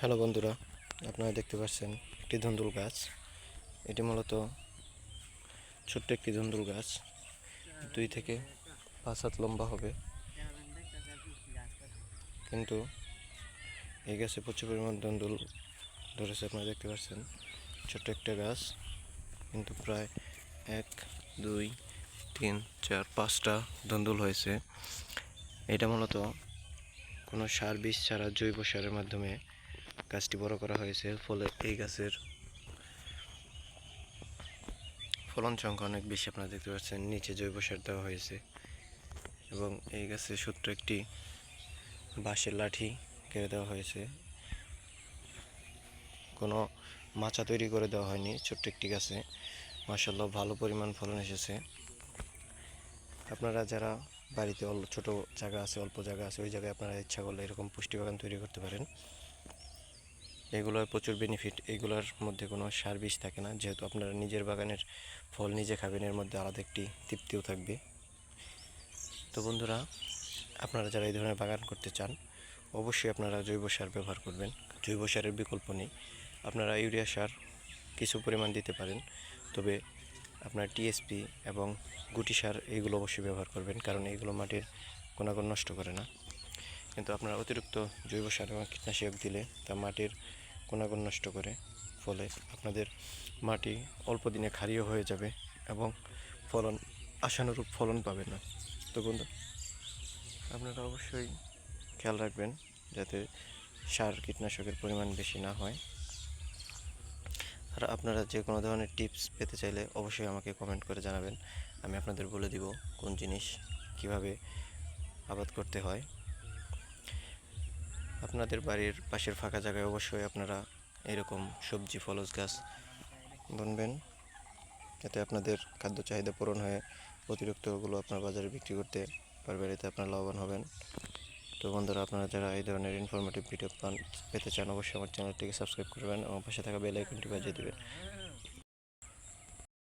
Hello বন্ধুরা, আপনারা দেখতে পাচ্ছেন একটি ধুন্দুল গাছ। এটি মূলত ছোট্ট একটি ধুন্দুল গাছ। দুই থেকে পাঁচ হাত লম্বা হবে। কিন্তু এই গাছে প্রচুর পরিমাণ ধুন্দুল ধরেছে, আপনারা দেখতে পাচ্ছেন। ছোট্ট একটা গাছ, কিন্তু প্রায় এক, দুই, তিন, চার, পাঁচটা ধুন্দুল হয়েছে। এটা মূলত কোনো সার বীজ ছাড়া জৈব সারের মাধ্যমে গাছটি বড় করা হয়েছে, ফলে এই গাছের ফলন সংখ্যা অনেক বেশি আপনারা দেখতে পাচ্ছেন। নিচে জৈব সার দেওয়া হয়েছে এবং এই গাছে সূত্র একটি বাঁশের লাঠি কেড়ে দেওয়া হয়েছে। কোনো মাচা তৈরি করে দেওয়া হয়নি, ছোট্ট একটি গাছে। মাসাল্লাহ ভালো পরিমাণ ফলন এসেছে। আপনারা যারা বাড়িতে অল্প ছোটো জায়গা আছে, অল্প জায়গা আছে, ওই জায়গায় আপনারা ইচ্ছা করলে এরকম পুষ্টি বাগান তৈরি করতে পারেন। এগুলোর প্রচুর বেনিফিট এগুলোর মধ্যে কোনো সার বিষ থাকে না। যেহেতু আপনারা নিজের বাগানের ফল নিজে খাবেন, এর মধ্যে আলাদা একটি তৃপ্তিও থাকবে। তো বন্ধুরা, আপনারা যারা এই ধরনের বাগান করতে চান, অবশ্যই আপনারা জৈব সার ব্যবহার করবেন। জৈব সারের বিকল্প নেই। আপনারা ইউরিয়া সার কিছু পরিমাণ দিতে পারেন, তবে আপনার টিএসপি এবং গুটি সার এইগুলো অবশ্যই ব্যবহার করবেন, কারণ এইগুলো মাটির গুণাগুণ নষ্ট করে না। কিন্তু আপনারা অতিরিক্ত জৈব সার এবং কীটনাশক দিলে তা মাটির গুণাগুণ নষ্ট করে, ফলে আপনাদের মাটি অল্প দিনে ক্ষারীয় হয়ে যাবে এবং ফলন আশানুরূপ ফলন পাবে না। তো বন্ধু, আপনারা অবশ্যই খেয়াল রাখবেন যাতে সার কীটনাশকের পরিমাণ বেশি না হয়। আর আপনারা যে কোনো ধরনের টিপস পেতে চাইলে অবশ্যই আমাকে কমেন্ট করে জানাবেন। আমি আপনাদের বলে দিব কোন জিনিস কীভাবে আবাদ করতে হয়। আপনাদের বাড়ির পাশের ফাঁকা জায়গায় অবশ্যই আপনারা এরকম সবজি ফলজ গাছ বুনবেন, যাতে আপনাদের খাদ্য চাহিদা পূরণ হয়ে অতিরিক্তগুলো আপনার বাজারে বিক্রি করতে পারবেন, এতে আপনারা লাভবান হবেন। তো বন্ধুরা, আপনারা যারা এই ধরনের ইনফরমেটিভ ভিডিও পান, পেতে চান, অবশ্যই আমার চ্যানেলটিকে সাবস্ক্রাইব করবেন এবং পাশে থাকা বেল আইকনটি বাজিয়ে দেবেন।